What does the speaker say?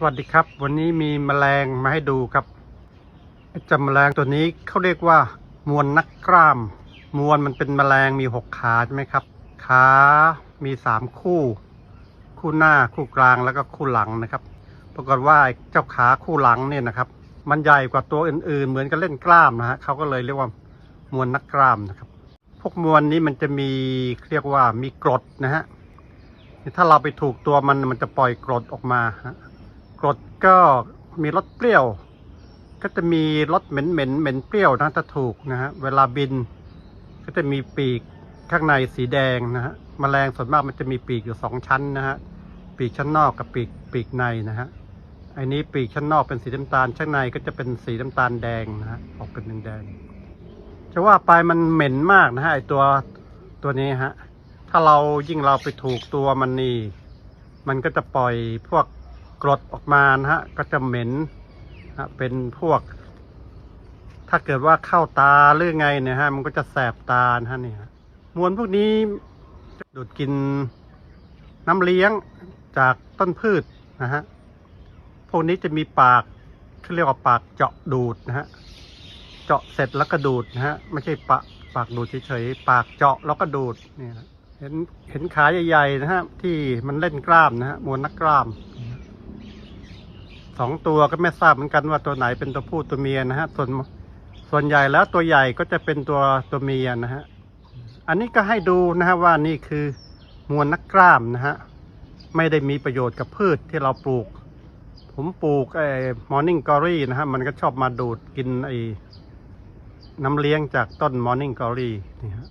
สวัสดีครับ วันนี้มีแมลงมาให้ดูครับไอ้จาแมลงตัวนี้เขาเรียกว่ามวลนักกล้าม มวลมันเป็นแมลงมีหกขาใช่ไหมครับ ขามีสามคู่ คู่หน้าคู่กลางแล้วก็คู่หลังนะครับ ปรากฏว่าไอ้เจ้าขาคู่หลังเนี่ยนะครับ มันใหญ่กว่าตัวอื่นๆ เหมือนกับเล่นกล้ามนะฮะเขาก็เลยเรียกว่ามวลนักกล้ามนะครับ พวกมวลนี้มันจะมีเรียกว่ามีกรดนะฮะถ้าเราไปถูกตัวมันมันจะปล่อยกรดออกมาฮะ กรดก็มีรสเปรี้ยว ก็จะมีรสเหม็นเหม็นเหม็นเปรี้ยวนะถ้าถูกนะฮะเวลาบิน ก็จะมีปีกข้างในสีแดงนะฮะแมลงส่วนมากมันจะมีปีกอยู่สองชั้นนะฮะปีกชั้นนอกกับปีกปีกในนะฮะไอ้นี้ปีกชั้นนอกเป็นสีน้ำตาลชั้นในก็จะเป็นสีน้ำตาลแดงนะฮะออกเป็นแดงจะว่าไปมันเหม็นมากนะฮะไอตัวตัวนี้ฮะถ้าเรายิ่งเราไปถูกตัวมันนี่มันก็จะปล่อยพวก กรดออกมานะฮะก็จะเหม็นนะเป็นพวก ถ้าเกิดว่าเข้าตาหรือไงเนี่ยฮะ มันก็จะแสบตานะฮะเนี่ยมวลพวกนี้ดูดกินน้ำเลี้ยงจากต้นพืชนะฮะ พวกนี้จะมีปากเขาเรียกว่าปากเจาะดูดนะฮะ เจาะเสร็จแล้วก็ดูดนะฮะ ไม่ใช่ปากปากดูดเฉยๆ ปากเจาะแล้วก็ดูดเนี่ยเห็นเห็นขาใหญ่ๆนะฮะที่มันเล่นกล้ามนะฮะมวลนักกล้าม สองตัวก็ไม่ทราบเหมือนกันว่าตัวไหนเป็นตัวผู้ตัวเมียนะฮะ ส่วนส่วนใหญ่แล้วตัวใหญ่ก็จะเป็นตัวตัวเมียนะฮะ อันนี้ก็ให้ดูนะฮะว่านี่คือมวลนักกล้ามนะฮะ ไม่ได้มีประโยชน์กับพืชที่เราปลูก ผมปลูกไอ้มอร์นิ่งกอรี่นะฮะ มันก็ชอบมาดูดกินไอ้น้ำเลี้ยงจากต้นมอร์นิ่งกอรี่นี่ฮะ